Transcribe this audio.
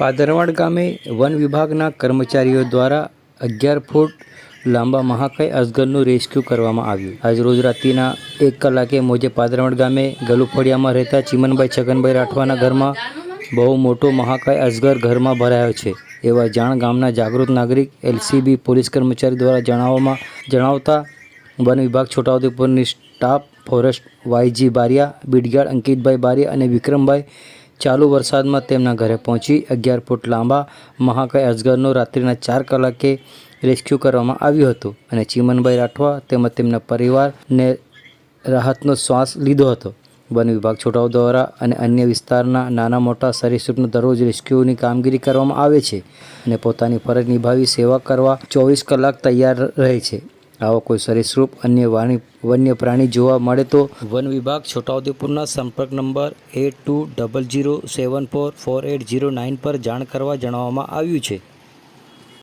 પાદરવાડ ગામે વન વિભાગના કર્મચારીઓ દ્વારા અગિયાર ફૂટ લાંબા મહાકાય અજગરનું રેસ્ક્યુ કરવામાં આવ્યું. આજ રોજ રાત્રિના એક કલાકે મોજે પાદરવાડ ગામે ગલુફળિયામાં રહેતા ચિમનભાઈ છગનભાઈ રાઠવાના ઘરમાં બહુ મોટો મહાકાય અજગર ઘરમાં ભરાયો છે. એવા જાણ ગામના જાગૃત નાગરિક એલસીબી પોલીસ કર્મચારી દ્વારા જણાવવામાં જણાવતા વન વિભાગ છોટાઉદેપુરની staff forest Y G Baria beat guard Ankitbhai Baria અને વિક્રમભાઈ ચાલુ વરસાદમાં તેમના ઘરે પહોંચી અગિયાર ફૂટ લાંબા મહાકાય અજગરનો રાત્રિના ચાર કલાકે રેસ્ક્યુ કરવામાં આવ્યું હતું અને ચીમનભાઈ રાઠવા તેમજ તેમના પરિવારને રાહતનો શ્વાસ લીધો હતો. વન વિભાગ છોટાઉ દ્વારા અને અન્ય વિસ્તારના નાના મોટા સરીસૃપનો દરરોજ રેસ્ક્યુની કામગીરી કરવામાં આવે છે અને પોતાની ફરજ નિભાવી સેવા કરવા ચોવીસ કલાક તૈયાર રહે છે. આવો કોઈ સરીસૃપ અન્ય વાણી વન્ય પ્રાણી જોવા મળે તો વન વિભાગ, છોટાઉદેપુરના સંપર્ક number eight two double zero seven four four eight zero nine પર જાણ કરવા જણાવવામાં આવ્યું છે.